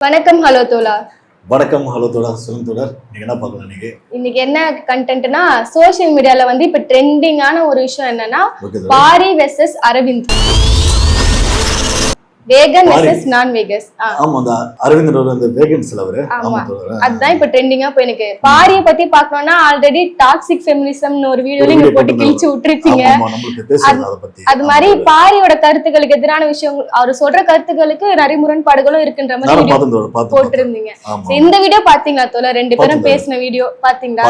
வணக்கம் ஹலோ தோலா வணக்கம் ஹலோ தோழர் சொல்லுங்க தோழர் நீங்க என்ன பார்க்கலாம் இன்னைக்கு? இன்னைக்கு என்ன கண்டென்ட்னா சோஷியல் மீடியால வந்து இப்ப ட்ரெண்டிங்கான ஒரு விஷயம் என்னன்னா Paari versus Aravind. Vegan. Versus non vegans ஆமா அந்த அரவிந்தர் அவர் அந்த வேகன்ஸ்ல அவரு ஆமா. ஆமா தோழர். அதுதான் இப்ப ட்ரெண்டிங்கா போய் எனக்கு. பாரியை பத்தி பார்க்கணும்னா ஆல்ரெடி டாக்ஸிக் ஃபெமினிசம்னு ஒரு வீடியோ நீங்க போட்டு. கிழிச்சு விட்டுருப்பீங்க அதை மாதிரி பாரியோட கருத்துக்களுக்கு எதிரான விஷயம் அவர் சொல்ற கருத்துக்களுக்கு நிறைய முரண்பாடுகளும் இருக்குன்ற மாதிரி போட்டிருந்தீங்க. இந்த வீடியோ பாத்தீங்களா தோல ரெண்டு பேரும். பேசின வீடியோ பாத்தீங்களா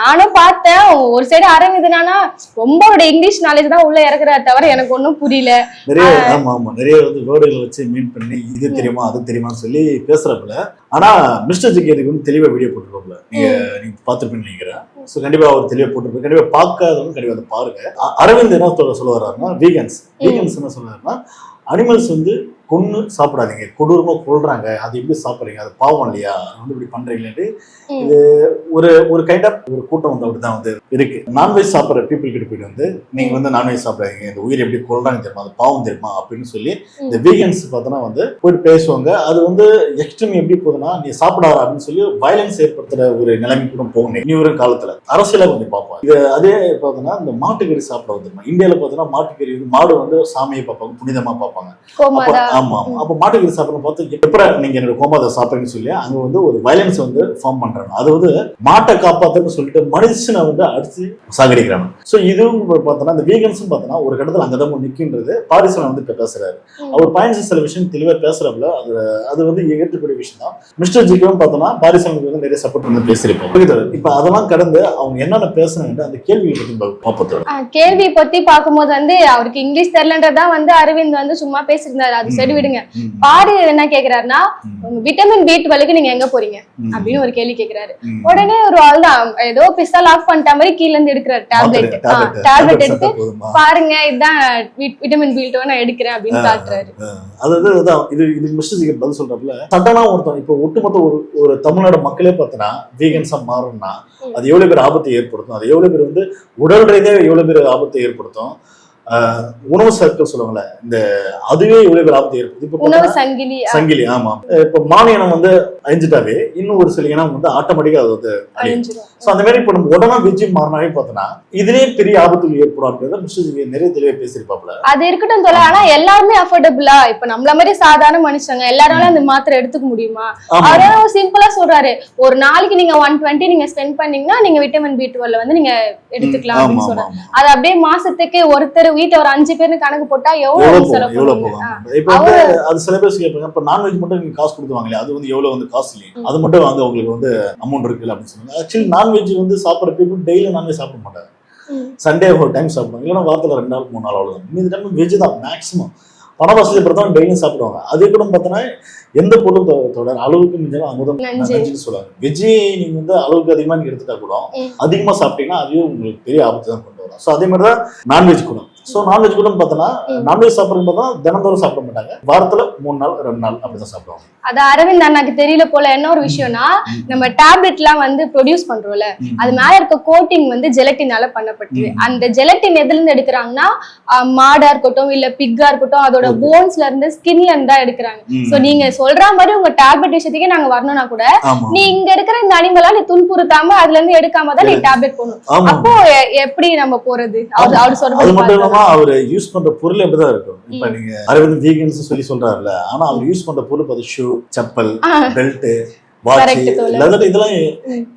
நானும் பார்த்தேன். ஒரு சைடு அரவிந்தனானா ரொம்ப இங்கிலீஷ் நாலேஜ் தான் உள்ள இறக்குறாரு தவிர எனக்கு ஒண்ணும் புரியல. நிறைய வேர்டுகளை வச்சு மீன் பண்ணி இது தெரியுமா அது தெரியுமான்னு சொல்லி பேசுறப்பல ஆனா மிஸ்டர் ஜிக்கு இதுக்கு வந்து தெளிவா வீடியோ போட்டுருப்போம்ல நீங்க நீங்க பார்த்துருப்பீங்கன்னு நினைக்கிறேன். ஸோ கண்டிப்பா அவர் தெளிவா போட்டுருப்போம் கண்டிப்பா பார்க்காதவங்க கண்டிப்பா அதை பாருங்க. அ- அரவிந்த் என்ன சொல்ல வர்றாருன்னா வீகன்ஸ் வீகன்ஸ் என்ன சொல்றாருன்னா அனிமல்ஸ் வந்து கொன்னு சாப்பிடாதீங்க. கொடூரமா கொல்றாங்க. அது எப்படி சாப்பிடுறீங்க? அது பாவம் இல்லையா? அது வந்து இப்படி பண்றீங்களேன்ட்டு. ம். இது ஒரு ஒரு கைண்ட் ஆஃப் ஒரு கூட்டம் வந்து அப்படிதான் வந்து இருக்கு. நான்வெஜ் சாப்பிட்ற பீப்புள் கிட்ட போயிட்டு வந்து நீங்க வந்து நான்வெஜ் சாப்பிடாதீங்க. இந்த உயிர் எப்படி கொல்றாங்க தெரியுமா? அது பாவம் தெரியுமா? அப்படின்னு சொல்லி இந்த வீகன்ஸ் பார்த்தோன்னா வந்து போயிட்டு பேசுவாங்க. அது வந்து எக்ஸ்ட்ரீம் எப்படி போகுதுன்னா நீ சாப்பிடாத அப்படின்னு சொல்லி வயலன்ஸ் ஏற்படுத்துற ஒரு நிலைமை கூட போகணும் இனி வரும் காலத்துல. அரசியல கொஞ்சம் பார்ப்போம். இது அதே பார்த்தோன்னா இந்த மாட்டுக்கறி சாப்பிட வந்துருமா? இந்தியாவில் பார்த்தோன்னா மாட்டுக்கறி வந்து மாடு வந்து சாமியை பார்ப்பாங்க புனிதமா பார்ப்பாங்க. ஆமா. அப்ப மாட்டுக்கறி சாப்பிட பார்த்து எப்படி நீங்க என்னோட கோமாதை சாப்பிடுறீங்கன்னு சொல்லி அங்க வந்து ஒரு வயலன்ஸ் வந்து ஃபார்ம் பண்றாங்க. அது வந்து மாட்டை காப்பாத்துன்னு சொல்லிட்டு மனுஷனை வந்து அடிச்சு சாகடிக்கிறாங்க. சோ இதுவும் பார்த்தோன்னா இந்த வீகன்ஸும் பார்த்தோன்னா ஒரு கட்டத்துல அங்கதான் போய் நிற்கின்றது பாரிசன் வந்து இப்ப பேசுறாரு. அவர் பாயிண்ட்ஸ் சில விஷயம் தெளிவா பேசுறப்பல. அது அது வந்து ஏற்றுக்கூடிய விஷயம் தான். மிஸ்டர் ஜிக்கும் பார்த்தோன்னா பாரிசனுக்கு வந்து நிறைய சப்போர்ட் பண்ணி பேசியிருப்போம்? இப்ப அதெல்லாம் கடந்து அவங்க என்னென்ன பேசுனாங்க அந்த கேள்விகளை பத்தி பார்ப்போம். கேள்வி பத்தி பார்க்கும்போது வந்து அவருக்கு இங்கிலீஷ் தெரியலன்றதா வந்து அரவிந்த் வந்து சும்மா பேசியிருந்தாரு. அது சரி விடுங்க. பாரு என்ன கேக்குறாருன்னா விட்டமின் பி டுவெலுக்கு நீங்க எங்க போறீங்க. அப்படின்னு ஒரு கேள்வி கேக்குறாரு. உடனே ஒரு ஆள் தான் ஏதோ பிஸ்தால் ஆஃப் பண்ணிட்ட மாதிரி கீழ இருந்து எடுக்கிறாரு. டேப்லெட் டேப்லெட் எடுத்து? பாருங்க இதுதான் விட்- விட்டமின் பி டுவெல் நான் எடுக்கிறேன் அப்படின்னு காட்டுறாரு. அதாவது இது இது மிஸ்டர் ஜிகர் பதில் சொல்றப்பல சட்டனா ஒருத்தன் இப்போ ஒட்டுமொத்த ஒரு ஒரு தமிழ்நாடு மக்களே பார்த்தீங்கன்னா வீகன்ஸாக மாறும்னா அது எவ்வளவு பேர் ஆபத்தை ஏற்படுத்தும்? அது எவ்வளவு பேர் வந்து உடல் ரீதியாக எவ்வளவு பேர் ஆபத்தை ஏற்படுத்தும்? உணவு சர்க்கிள் சொல்லுவாங்கல்ல இந்த அதுவே எவ்வளவு பேர் ஆபத்தை பார்த்தா சங்கிலி சங்கிலி ஆமா. இப்போ மானியம் வந்து அழிஞ்சிட்டாவே இன்னும் ஒரு சில இனம் வந்து ஆட்டோமேட்டிக்கா அது வந்து ஸோ அந்த மாதிரி இப்போ நம்ம உடனே வெஜ்ஜி மாறினாவே பார்த்தோன்னா இதுலயே பெரிய ஆபத்துகள் ஏற்படும் மிஸ்டர் நிறைய தெளிவாக பேசியிருப்பாப்ல அது இருக்கட்டும் தோல ஆனா எல்லாருமே அஃபோர்டபுளா இப்ப நம்மள மாதிரி சாதாரண மனுஷங்க எல்லாராலும் அந்த மாத்திரை எடுத்துக்க முடியுமா? அவரே சிம்பிளா சொல்றாரு ஒரு நாளைக்கு நீங்க ஒன் டுவெண்ட்டி நீங்க ஸ்பெண்ட் பண்ணீங்கன்னா நீங்க விட்டமின் பி டுவெல் வந்து நீங்க எடுத்துக்கலாம் அப்படின்னு சொல்றாரு. அது அப்படியே மாசத்துக்கு ஒருத்தர் வீட்டுல ஒரு அஞ்சு பேர்னு கணக்கு போட்டா எவ்வளவு போகும்? எவ்வளவு? போகும்? இப்ப வந்து அது சில பேர் கேட்பாங்க இப்ப நான்வெஜ் மட்டும் நீங்க காசு கொடுத்து வாங்கலையா அது வந்து எவ்வளவு வந்து காஸ்ட்லி ம். அது மட்டும் வந்து உங்களுக்கு வந்து அமௌண்ட் இருக்குல்ல அப்படின்னு சொன்னாங்க ஆக்சுவலி நான்வெஜ் வந்து சாப்பிட்ற பீப்புள் டெய்லி நான்வெஜ் சாப்பிட மாட்டாங்க. சண்டே ஒரு டைம் சாப்பிடுவாங்க. இல்லைன்னா வாரத்துல ரெண்டு நாள் மூணு நாள் அவ்வளவுதான். மீதி டைம் வெஜ் தான் மேக்ஸிமம் பண வசதி பொறுத்தவரை டெய்லியும் சாப்பிடுவாங்க. அதே கூட பார்த்தோன்னா எந்த தொடர் அளவுக்கு மிஞ்சாலும் அமுதம் நஞ்சு. நஞ்சுன்னு சொல்லுவாங்க. வெஜ்ஜி நீங்க வந்து அளவுக்கு அதிகமா நீங்க எடுத்துட்டா கூட. அதிகமா சாப்பிட்டீங்கன்னா அதுவே உங்களுக்கு பெரிய ஆபத்து தான் கொண்டு வரும். ஸோ அதே மாதிரி தான் நான்வெஜ் கூட. ஸோ நான்வெஜ் கூட பார்த்தோன்னா. நான்வெஜ் சாப்பிட்றது பார்த்தா தினந்தோறும் சாப்பிட மாட்டாங்க வாரத்துல மூணு நாள் ரெண்டு நாள் அப்படிதான் சாப்பிடுவாங்க அது அரவிந்த் அண்ணாக்கு தெரியல போல என்ன ஒரு விஷயம்னா. நம்ம டேப்லெட் எல்லாம் வந்து ப்ரொடியூஸ் பண்றோம்ல. அது மேல இருக்க கோட்டிங் வந்து ஜெலட்டினால பண்ணப்பட்டது. அந்த ஜெலட்டின் எதுல இருந்து எடுக்கிறாங்கன்னா மாடா இருக்கட்டும் இல்ல பிக்கா இருக்கட்டும் அதோட. போன்ஸ்ல இருந்து ஸ்கின்ல இருந்து தான் எடுக்கிறாங்க. சோ நீங்க சொல்ற மாதிரி உங்க டேப்லெட் விஷயத்துக்கே நாங்க வரணும்னா கூட நீ இங்க இருக்கிற இந்த அனிமலா நீ துன்புறுத்தாம அதுல இருந்து எடுக்காம தான் நீ. டேப்லெட் போடணும் அப்போ எப்படி நம்ம போறது அவர் சொல்றது இல்லாம அவர் யூஸ் பண்ற பொருள் எப்படிதான் இருக்கும். இப்ப. நீங்க அரவிந்த் வீகன்ஸ் சொல்லி சொல்றாருல்ல ஆனா அவர் யூஸ் பண்ற பொருள் பார்த்து ஷூ செப்பல் பெல்ட் வாட்ச் இதெல்லாம்.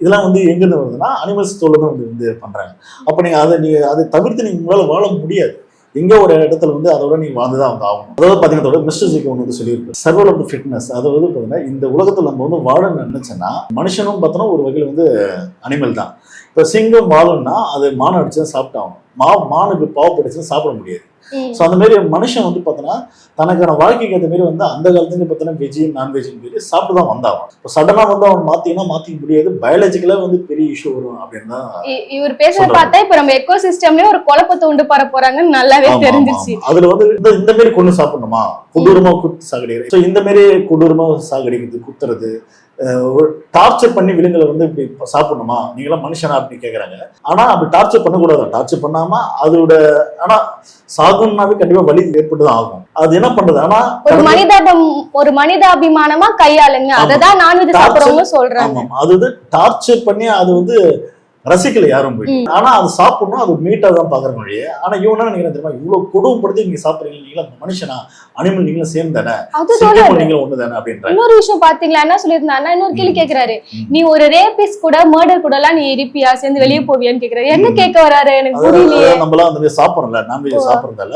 இதெல்லாம் வந்து எங்க இருந்து வருதுன்னா அனிமல்ஸ் தோல்ல தான் வந்து வந்து பண்றாங்க. அப்ப நீங்க அதை நீங்க அதை தவிர்த்து நீங்க உங்களால வாழ முடியாது. எங்க ஒரு இடத்துல வந்து அதோட நீங்க வாழ்ந்துதான் வந்து ஆகணும். அதாவது பாத்தீங்கன்னா மிஸ்டர் ஜிக்கு ஒன்று வந்து சொல்லியிருக்கு சர்வல் ஆஃப் ஃபிட்னஸ் அதாவது பாத்தீங்கன்னா இந்த உலகத்துல நம்ம வந்து வாழ நினைச்சோன்னா மனுஷனும் பார்த்தோன்னா ஒரு வகையில வந்து அனிமல் தான். இப்போ சிங்கம் வாழணும்னா அது மான் அடிச்சு தான் சாப்பிட்டாகும் மா மானுக்கு பாவப்படுச்சுன்னு சாப்பிட முடியாது. ஸோ அந்த மாதிரி மனுஷன் வந்து பார்த்தோன்னா தனக்கான வாழ்க்கைக்கு ஏற்ற மாதிரி வந்து அந்த காலத்துல பார்த்தோன்னா வெஜ்ஜி நான்வெஜ்னு சொல்லி சாப்பிட்டு தான் வந்தாகும் இப்போ சடனாக வந்து அவன் மாற்றினா மாற்றிக்க முடியாது. பயாலஜிக்கலாக வந்து பெரிய இஷ்யூ வரும் அப்படின்னு தான் இவர் சொல்றாரு. பார்த்தா இப்ப நம்ம எக்கோ சிஸ்டம்லயே ஒரு குழப்பத்தை உண்டு பண்ண போறாங்கன்னு நல்லாவே தெரிஞ்சிச்சு. அதுல வந்து இந்த இந்த மாதிரி கொண்டு சாப்பிடணுமா? கொடூரமா குத்து சாகடிக்கிறது. ஸோ இந்த மாதிரி கொடூரமா சாகடிக்கிறது குத்துறது டார்ச்சர் பண்ணி விலங்குகளை வந்து இப்படி இப்ப சாப்பிடணுமா? நீங்களாம் மனுஷனா அப்படின்னு கேக்குறாங்க. ஆனா அப்படி டார்ச்சர் பண்ணக்கூடாது. டார்ச்சர் பண்ணாம அதோட ஆனா சாகும்னாவே கண்டிப்பா வலி ஏற்பட்டுதான் ஆகும். அது என்ன பண்றது? ஆனா ஒரு மனிதாபம் ஒரு மனிதாபிமானமா கையாளுங்க. அததான் நான்வெஜ் சாப்பிடுறவங்க சொல்றாங்க அது வந்து டார்ச்சர் பண்ணி அது வந்து ரசிக்கல யாரும் போய். ம். ஆனா அது சாப்பிடணும் அது மீட்டா தான் பாக்குற மொழியே. ஆனா இவன் நினைக்கிறேன் தெரியுமா? இவ்வளவு கொடுமைப்படுத்தி நீங்க சாப்பிடுறீங்க நீங்களா மனுஷனா? அனிமல் நீங்களும் தானே? சொல்றாரு நீங்களும் ஒண்ணு தானே அப்படின்ற இன்னொரு விஷயம் பாத்தீங்களா? என்ன சொல்லியிருந்தாருன்னா இன்னொரு கேள்வி. கேக்குறாரு. நீ ஒரு ரேபிஸ் கூட மர்டர் கூட எல்லாம் நீ இருப்பியா? சேர்ந்து வெளியே போவியான்னு கேக்குறாரு. என்ன. கேட்க வராரு? எனக்கு புரியலையே. நம்மளாம் அந்த மாதிரி சாப்பிடறோம்ல நான்வெஜ் சாப்பிடறதால.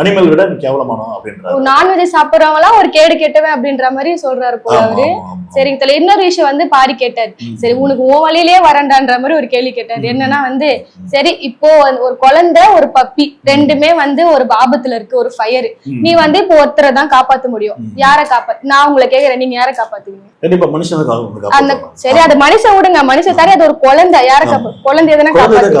அனிமல் விட கேவலமானோம் அப்படின்றாரு. நான்வெஜ் சாப்பிடுறவங்க எல்லாம் ஒரு கேடு கெட்டவன் அப்படின்ற மாதிரி சொல்றாரு போல அவரு. சரிங்க தல இன்னொரு விஷயம் வந்து பாரி கேட்டாரு. சரி உனக்கு உன் வழியிலேயே வரண்டான்ற மாதிரி ஒரு கேள்வி கேட்டாரு ம். என்னன்னா வந்து சரி இப்போ ஒரு குழந்தை ஒரு பப்பி ரெண்டுமே வந்து ஒரு ஆபத்துல இருக்கு ஒரு ஃபயர். நீ வந்து இப்போ ஒருத்தரை தான் காப்பாத்த முடியும். யாரை காப்பா நான் உங்களை கேக்குறேன் நீங்க யாரை காப்பாத்துவீங்க அந்த. சரி அது மனுஷன் விடுங்க மனுஷன் சரி அது ஒரு குழந்தை யாரை. காப்பா குழந்தை எதனா காப்பாத்து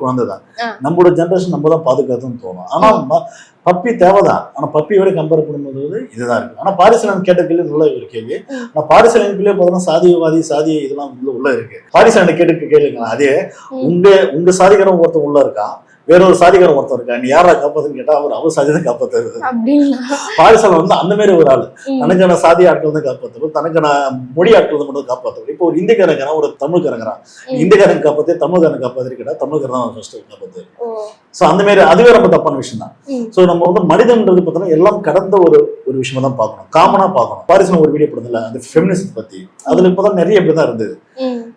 குழந்தை தான். நம்மளோட ஜென்ரேஷன் நம்ம தான் பாதுகாத்துன்னு தோணும் ஆனா பப்பி தேவைதான் ஆனா பப்பியோட கம்பேர் பண்ணும்போது இதுதான் இருக்கு ஆனா பாரிசலன் கேட்ட கேள்வி நல்ல ஒரு கேள்வி. ஆனா பாரிசலனுக்குள்ளே பார்த்தோம்னா சாதியவாதி சாதி இதெல்லாம் உள்ள உள்ள இருக்கு பாரிசலனை கேட்டு கேளுங்க அதே. உங்க உங்க சாதிகாரன் ஒருத்தன் உள்ள இருக்கான். வேற ஒரு சாதிகாரன் ஒருத்தன் இருக்கான். நீ யாரா காப்பாத்துன்னு கேட்டா அவர் அவர் சாதி தான் காப்பாத்துறது பாரிசலன் வந்து அந்த மாதிரி ஒரு ஆள். தனக்கான சாதி ஆட்கள் தான் காப்பாற்றுவோம் தனக்கான மொழி ஆட்கள் தான் மட்டும் காப்பாற்றுவோம் இப்போ ஒரு இந்திக்காரங்கிறான் ஒரு தமிழ்காரங்கிறான். இந்திக்காரன் காப்பாத்தி தமிழ்காரன் காப்பாத்தி கேட்டா தமிழ்காரன் தான் ஃபர்ஸ்ட் காப்பாத்து. ஸோ அந்த மாதிரி அதுவே ரொம்ப தப்பான விஷயம் தான். ஸோ நம்ம வந்து மனிதன்றது பார்த்தோன்னா எல்லாம் கடந்த ஒரு ஒரு விஷயமா தான் பார்க்கணும். காமனா பார்க்கணும். பாரிசன் ஒரு வீடியோ போடுறதுல அந்த ஃபெமினிஸ்ட் பத்தி. அதுல இப்பதான் நிறைய இப்படி தான் இருந்தது.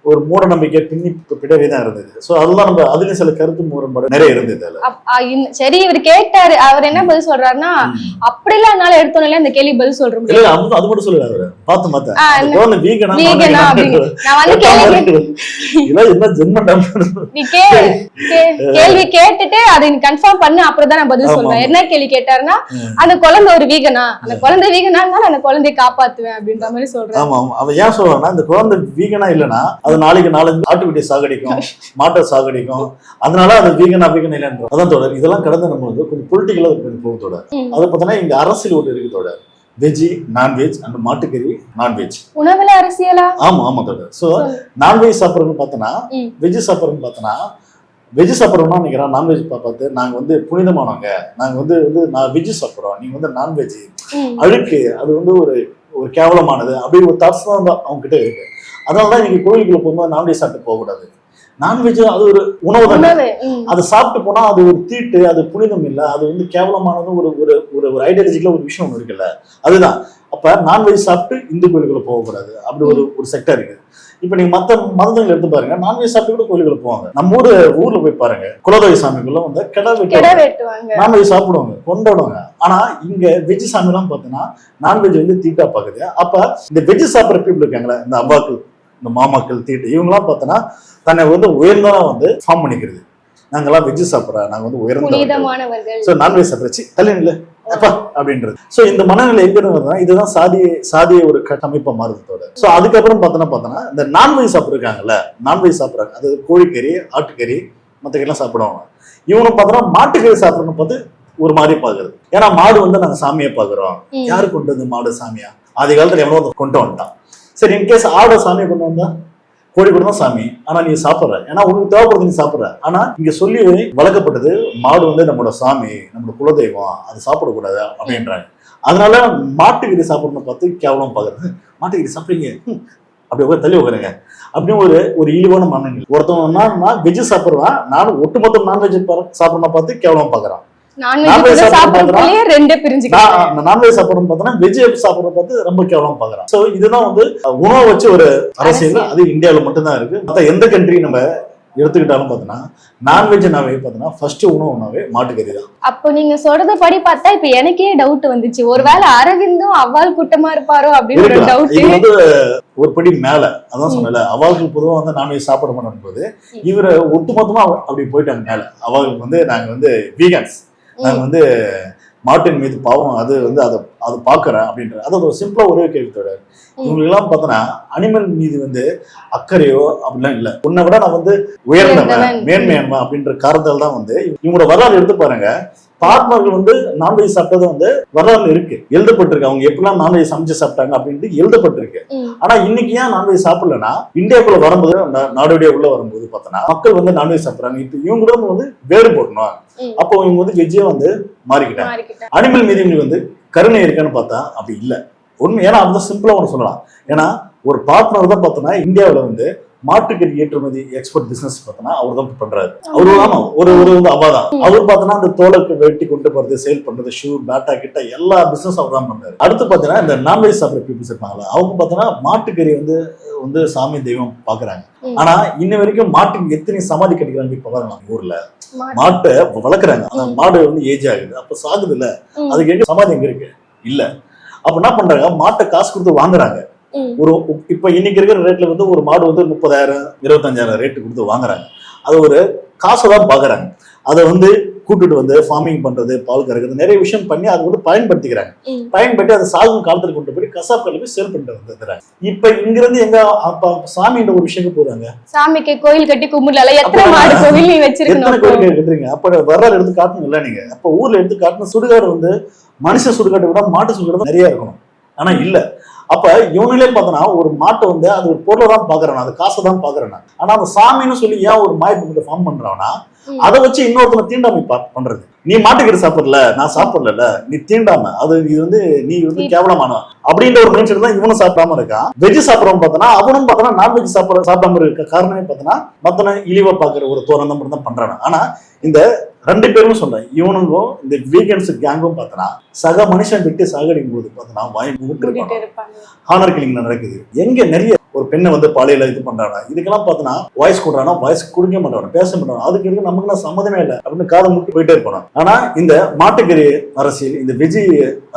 ஒரு மூட நம்பிக்கை பின்னி பிடவே தான் இருந்தது. ஸோ அதெல்லாம் நம்ம அதுலயும் சில கருத்து முரண்பாடு நிறைய இருந்தது சரி இவர் கேட்டாரு. அவர் என்ன பதில் சொல்றாருன்னா அப்படிலாம் என்னால எடுத்தோன்னே அந்த கேள்வி பதில் சொல்ற முடியும் இல்ல அது அது மட்டும் சொல்லல அவரு. பார்த்து அந்த குழந்தை வீகனா வீகனா நான் வந்து கேள்வி இதெல்லாம் என்ன ஜென்ம நீ கேள்வி கேட்டுட்டு அதை கன்ஃபார்ம் பண்ணு அப்புறம் நான் பதில் சொல்றேன். என்ன கேள்வி கேட்டாருன்னா. அந்த குழந்தை ஒரு வீகனா அந்த குழந்தை வீகனா அந்த குழந்தையை காப்பாத்துவேன் அப்படின்ற மாதிரி சொல்றேன் ஆமா அவன் ஏன் சொல்றான்னா இந்த குழந்தை வீகனா இல்லைன்னா அது நாளைக்கு நாலஞ்சு ஆட்டுக்குட்டியை சாகடிக்கும் மாட்டை சாகடிக்கும். அதனால அது வீகனா வீகனா இல்லைன்ற அதான் தொடர் இதெல்லாம் கடந்து நம்ம வந்து கொஞ்சம் பொலிட்டிக்கலா போகும் தொடர். அதை பார்த்தோன்னா இங்க அரசியல் ஒன்று இருக்கு தொடர் வெஜ்ஜி நான்வெஜ் அண்ட் மாட்டுக்கறி நான்வெஜ் உணவுல அரசியலா? ஆமா ஆமா தொடர் ஸோ. நான்வெஜ் சாப்பிட்றதுன்னு பார்த்தோன்னா. வெஜ் சாப்பிட்றதுன்னு பார்த்தோன்னா வெஜ் சாப்பிட்றோம்னா நினைக்கிறேன் நான்வெஜ் பார்த்து நாங்க வந்து புனிதமானவங்க. நாங்க வந்து வந்து நான் வெஜ் சாப்பிட்றோம். நீங்க வந்து நான்வெஜ். அழுக்கு அது வந்து ஒரு ஒரு கேவலமானது. அப்படி ஒரு தாட்ஸ் தான் அவங்க கிட்ட இருக்கு. அதனால தான் நீங்க கோயிலுக்குள்ள போகும்போது நான்வெஜ் சாப்பிட்டு போகக்கூடாது. நான்வெஜ் அது ஒரு உணவு தானே. அதை சாப்பிட்டு போனா அது ஒரு தீட்டு அது புனிதம் இல்லை. அது வந்து கேவலமானது ஒரு ஒரு ஒரு ஒரு ஐடியாலஜிக்கல ஒரு விஷயம் ஒன்று இருக்குல்ல. அதுதான். அப்ப நான்வெஜ் சாப்பிட்டு இந்து கோயிலுக்குள்ள போகக்கூடாது. அப்படி ஒரு ஒரு செக்டர் இருக்கு. இப்ப நீங்க மத்த மதங்களை எடுத்து பாருங்க. நான்வெஜ் சாப்பிட்டு கூட கோயிலுக்குள்ள போவாங்க. நம்ம ஊரு ஊர்ல போய் பாருங்க. குலதெய்வ சாமிக்குள்ள வந்து கிடா கிட வெட்டு வெட்டுவாங்க. நான்வெஜ் சாப்பிடுவாங்க கொண்டாடுவாங்க ஆனா இங்க வெஜ் சாமிலாம் பார்த்தீங்கன்னா நான்வெஜ் வந்து தீட்டா பாக்குது அப்ப இந்த வெஜ் சாப்பிட்ற பீப்புள் இருக்காங்களே இந்த அவ்வாக்கள். இந்த மாமாக்கள் தீட்டு இவங்கெல்லாம் பார்த்தோன்னா தன்னை வந்து உயர்ந்தா வந்து ஃபார்ம் பண்ணிக்கிறது. நாங்கெல்லாம் வெஜ் சாப்பிட்றோம் நாங்க வந்து உயர்ந்த ஸோ நான்வெஜ் சாப்பிட்றச்சு இல்லை அப்பா அப்படின்றது. ஸோ இந்த மனநிலை எங்க இருந்து வருதுன்னா இதுதான் சாதி சாதிய ஒரு கட்டமைப்பா மாறுதோட ஸோ அதுக்கப்புறம் பார்த்தோன்னா பார்த்தோன்னா இந்த நான்வெஜ் சாப்பிட்ருக்காங்கல்ல நான்வெஜ் சாப்பிட்றாங்க. அது கோழிக்கறி ஆட்டுக்கறி மற்ற கறிலாம் சாப்பிடுவாங்க. இவனும் பார்த்தோன்னா மாட்டுக்கறி சாப்பிட்றன்னு பார்த்து ஒரு மாதிரி பார்க்குறது. ஏன்னா மாடு வந்து நாங்கள் சாமியை பார்க்குறோம். ம். யாரு கொண்டு வந்து மாடு சாமியா? ஆதி காலத்துல ஒருத்தன் கொண்டு வந்துட்டான். சரி இன்கேஸ் ஆடை சாமி கொண்டு வந்தா கோழி கூட தான் சாமி. ஆனா நீ சாப்பிட்ற. ஏன்னா உனக்கு தேவைப்படுது நீ சாப்பிட்ற. ஆனா இங்க சொல்லி வளர்க்கப்பட்டது மாடு வந்து நம்மளோட சாமி நம்மளோட குலதெய்வம். அது சாப்பிடக்கூடாது அப்படின்றாங்க. அதனால மாட்டுக்கறி சாப்பிடணும் பார்த்து கேவலம் பாக்குறது. மாட்டுக்கறி சாப்பிடுறீங்க. அப்படி உட்கார் தள்ளி உட்காருங்க. அப்படின்னு ஒரு ஒரு இழிவான மனநிலை. ஒருத்தவன் நான் வெஜ் சாப்பிடுவான் நானும் ஒட்டுமொத்தம் நான்வெஜ் சாப்பிடணும் பார்த்து கேவலம் பாக்குறான். நான்வெஜ் சாப்பிடறதுலயே ரெண்டே பிரிஞ்சுக்கலாம் நான் நான்வெஜ் சாப்பிடணும் பார்த்தோன்னா வெஜ் சாப்பிடறத பார்த்து ரொம்ப கேவலம் பாக்குறான் சோ இதுதான் வந்து உணவை வச்சு ஒரு அரசியல். அது இந்தியாவில் மட்டும்தான் இருக்கு. மற்ற எந்த கண்ட்ரி நம்ம எடுத்துக்கிட்டாலும் பார்த்தோன்னா நான்வெஜ்னாவே பார்த்தோன்னா ஃபர்ஸ்ட் உணவுனாவே மாட்டுக்கறி தான். அப்போ நீங்க சொல்றத படி பார்த்தா இப்ப எனக்கே டவுட் வந்துச்சு. ஒருவேளை அரவிந்தும் அவ்வாள் கூட்டமா இருப்பாரோ அப்படின்னு ஒரு டவுட் இது வந்து ஒரு படி மேல. அதான் சொன்னல அவாள்கள் பொதுவா வந்து நான்வெஜ் சாப்பிட மாட்டோம் போது இவரை ஒட்டுமொத்தமா அப்படி போயிட்டாங்க மேல. அவாளுக்கு வந்து நாங்க வந்து வீகன்ஸ் நாங்க வந்து மாட்டின் மீது பாவம் அது வந்து அதை அது பாக்குறேன் அப்படின்ற அது ஒரு சிம்பிளா ஒரே கேள்வித்தோட இவங்களுக்கு எல்லாம் பார்த்தோன்னா அனிமல் மீது வந்து அக்கறையோ அப்படிலாம் இல்ல. உன்னை விட நான் வந்து உயர்ந்தவன். மேன்மையானவன் அப்படின்ற காரணத்தால் தான் வந்து இவங்களோட வரலாறு எடுத்து பாருங்க. பார்ட்னர்கள் வந்து நான்வெஜ் சாப்பிட்டது வந்து வரலாறுல இருக்கு. எழுதப்பட்டிருக்கு. அவங்க எப்படிலாம் நான்வெஜ் சமைச்சு சாப்பிட்டாங்க அப்படின்ட்டு எழுதப்பட்டிருக்கு. ஆனா இன்னைக்கு ஏன் நான்வெஜ் சாப்பிடலன்னா இந்தியாக்குள்ள வரும்போது நாடோடியா உள்ள வரும்போது பார்த்தோன்னா மக்கள் வந்து நான்வெஜ் சாப்பிடுறாங்க. இப்போ இவங்களும் வந்து வேறு போடணும். ம். அப்போ இவங்க வந்து வெஜ்ஜே வந்து மாறிக்கிட்டாங்க. அனிமல் மீது இவங்களுக்கு வந்து கருணை இருக்கான்னு பார்த்தா அப்படி இல்லை. உண்மை ஏன்னா அந்த சிம்பிளா ஒன்று சொல்லலாம். ஏன்னா ஒரு பார்ட்னர் தான் பார்த்தோன்னா இந்தியாவில் வந்து மாட்டுக்கறி ஏற்றுமதி எக்ஸ்போர்ட் பிசினஸ் பார்த்தோன்னா அவர் தான் பண்றாரு அவரு ஆமா ஒரு ஒரு வந்து அவா தான் அவர் பார்த்தோன்னா அந்த தோலுக்கு வெட்டி கொண்டு போறது சேல் பண்றது ஷூ பேட்டா கிட்ட எல்லா பிசினஸ் அவர் தான் பண்றாரு. அடுத்து பார்த்தீங்கன்னா இந்த நான்வெஜ் சாப்பிட்ற பீப்புள்ஸ் இருப்பாங்களா அவங்க பார்த்தோன்னா மாட்டுக்கறி வந்து வந்து சாமி தெய்வம் பாக்குறாங்க. ஆனா இன்ன வரைக்கும் மாட்டுக்கு எத்தனை சமாதி கட்டிக்கிறாங்க இப்ப பாருங்க ஊர்ல. மாடு. மாட்டை வளர்க்குறாங்க. அந்த. மாடு வந்து ஏஜ் ஆகுது. அப்ப சாகுது இல்ல. அதுக்கு எங்க சமாதி எங்க இருக்கு? இல்ல. அப்ப என்ன பண்றாங்க? மாட்டை காசு கொடுத்து வாங்குறாங்க. ஒரு இப்ப இன்னைக்கு இருக்கிற ரேட்ல வந்து ஒரு மாடு வந்து முப்பதாயிரம் இருபத்தஞ்சாயிரம் ரேட்டு கொடுத்து வாங்குறாங்க. அது ஒரு காசை தான் பாக்குறாங்க. அதை வந்து கூட்டிட்டு வந்து ஃபார்மிங் பண்றது பால் கறக்கிறது நிறைய விஷயம் பண்ணி அதை வந்து பயன்படுத்திக்கிறாங்க. பயன்படுத்தி அதை சாகும் காலத்துல கொண்டு போய் கசாப் கடையில் போய் சேல் பண்ணிட்டு வந்துடுறாங்க இப்ப இங்கிருந்து எங்க அப்ப சாமின்ற ஒரு விஷயத்துக்கு போறாங்க. சாமிக்கு கோயில் கட்டி கும்பிடல எத்தனை மாடு எத்தனை வச்சிருக்கணும் கோரிக்கை எடுத்துறீங்க அப்ப வரலாறு எடுத்து காட்டணும் இல்ல நீங்க. அப்ப ஊர்ல எடுத்து காட்டணும். சுடுகாடு வந்து மனுஷ சுடுகாட்டை விட மாட்டு சுடுகாடு நிறைய இருக்கணும். ஆனா இல்ல. அப்ப இவனுங்களே பார்த்தனா ஒரு மாட்டை வந்து அது ஒரு பொருளை தான் பாக்குறான் அது காசை தான் பாக்குறான் ஆனா அந்த சாமின்னு சொல்லி ஏன் ஒரு மாய்ப்பு ஃபார்ம் பண்றான்னா. அதை வச்சு இன்னொருத்தனை தீண்டாமை பண்றது. நீ மாட்டுக்கறி சாப்பிடல நான் சாப்பிடல நீ தீண்டாம. அது இது வந்து நீ வந்து நீ- கேவலமான அப்படின்ற ஒரு மைண்ட் தான் இவனும் சாப்பிடாம இருக்கான். வெஜ் சாப்பிடறவன் பார்த்தனா அவனும் பார்த்தனா நான்வெஜ் சாப்பிட சாப்பிடாம இருக்க காரணமே பார்த்தனா மத்தன இழிவா பாக்குற ஒரு தோரணம் தான் பண்றான் ஆனா இந்த ரெண்டு பேரும் சொல்றேன். இவனுக்கும் இந்த வீகன்ஸ் கேங்கும் பார்த்தனா சக மனுஷன் விட்டு சாகடிக்கும் போது பார்த்தனா வாய் இருப்பாங்க. ஹானர் கிளிங் நடக்குது. எங்க நிறைய ஒரு பெண்ணை வந்து பாலியல இது பண்றாங்க. இதுக்கெல்லாம் பார்த்தனா வாய்ஸ் கொடுறானா வாய்ஸ் கொடுக்க மாட்டான் பேச மாட்டான் அதுக்கு எதுக்கு நமக்கு நான் சம்மதமே இல்லை அப்படின்னு காதை முட்டி போயிட்டே இருப்பான். ஆனா இந்த மாட்டுக்கறி அரசியல் இந்த விஜய்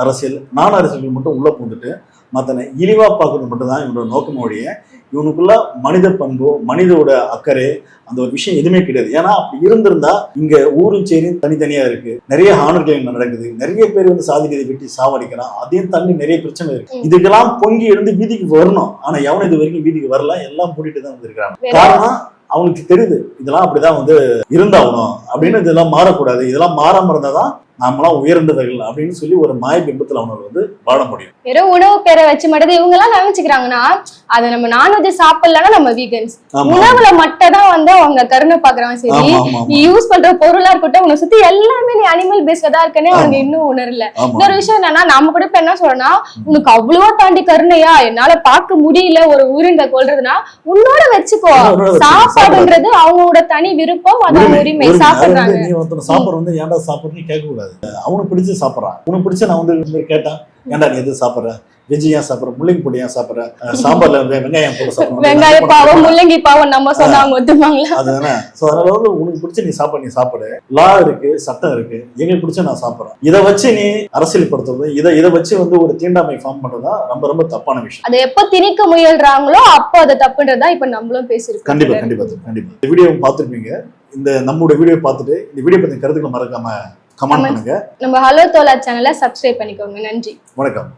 அரசியல் நான் அரசியல் மட்டும் உள்ள பூந்துட்டு மத்தனை இழிவா பார்க்கறது மட்டும் தான் இவனோட நோக்கமோடைய இவனுக்குள்ள மனித பண்பு மனிதோட அக்கறை அந்த ஒரு விஷயம் எதுவுமே கிடையாது. ஏன்னா அப்படி இருந்திருந்தா இங்க ஊரும் சேரியும் தனித்தனியா இருக்கு. நிறைய ஆணர்கள் நடக்குது. நிறைய பேர் வந்து சாதி ரீதி வெட்டி சாவடிக்கிறான். அதையும் தாண்டி நிறைய பிரச்சனை இருக்கு. இதுக்கெல்லாம் பொங்கி எழுந்து வீதிக்கு வரணும். ஆனா எவனும் இது வரைக்கும் வீதிக்கு வரல. எல்லாம் மூடிட்டு தான் வந்திருக்காங்க காரணம் அவனுக்கு தெரியுது. இதெல்லாம் அப்படிதான் வந்து இருந்தாகணும். அப்படின்னு இதெல்லாம் மாறக்கூடாது. இதெல்லாம் மாறாம இருந்தாதான் நாமெல்லாம் உயர்ந்தவர்கள் அப்படின்னு சொல்லி ஒரு மாய பிம்பத்துல அவனுக்கு வந்து வாழ முடியும். வெறும் உணவு பேரை வச்சு மட்டும் இவங்க எல்லாம் நினைச்சுக்கிறாங்கன்னா அதை நம்ம நான்வெஜ் சாப்பிடலன்னா நம்ம வீகன்ஸ் உணவுல மட்டும் தான் வந்து அவங்க கருணை பாக்குறாங்க சரி நீ யூஸ் பண்ற பொருளா இருக்கட்டும் உன்னை சுத்தி எல்லாமே நீ அனிமல் பேஸ்ல தான் இருக்கனே அவங்க இன்னும் உணரல. இன்னொரு விஷயம் என்னன்னா நம்ம கூட இப்ப என்ன சொல்றோம்னா உனக்கு அவ்வளவா தாண்டி கருணையா என்னால பார்க்க முடியல ஒரு உயிரினத்தை கொல்றதுன்னா உன்னோட வச்சுக்கோ. சாப்பாடுன்றது அவங்களோட தனி விருப்பம் அதான் உரிமை, சாப்பிடுறாங்க. வந்து நீ ஒருத்தனை சாப்பிட்ற வந்து ஏன்டா சாப்பிட்றன்னு கேட்க கூடாது அவனுக்கு பிடிச்சு சாப்பிட்றான். உனக்கு பிடிச்ச நான் வந்து கேட்டேன் ஏன்டா நீ எது சாப்பிட்ற? வெஜ் ஏன் சாப்பிட்ற? முள்ளங்கி பொடி ஏன் சாப்பிட்ற? சாம்பார்ல வெங்காயம் போட்டு சாப்பிட்ற. வெங்காய பாவம் முள்ளங்கி பாவம் நம்ம சொன்னா அவங்க ஒத்துப்பாங்களா? அதுதானே. ஸோ அதனால வந்து உனக்கு பிடிச்ச நீ சாப்பாடு நீ சாப்பிடு. லா இருக்கு சட்டம் இருக்கு. எங்களுக்கு பிடிச்ச நான் சாப்பிட்றேன். இதை வச்சு நீ அரசியல்படுத்துறது இதை இதை வச்சு வந்து ஒரு தீண்டாமை ஃபார்ம் பண்றதா ரொம்ப ரொம்ப தப்பான விஷயம். அதை எப்ப திணிக்க முயல்றாங்களோ அப்போ அதை தப்புன்றதா இப்ப நம்மளும் பேசியிருக்கோம். கண்டிப்பா கண்டிப்பா கண்டிப்பா. இந்த வீடியோ பார்த்துருப்பீங்க. இந்த நம்மளோட வீடியோ பார்த்துட்டு இந்த வீடியோ பத்தி கருத்துக்களை மறக்காம கமெண்ட். பண்ணுங்க. நம்ம ஹலோ தோலா சேனலை சப்ஸ்கிரைப் பண்ணிக்கோங்க. நன்றி. வணக்கம்.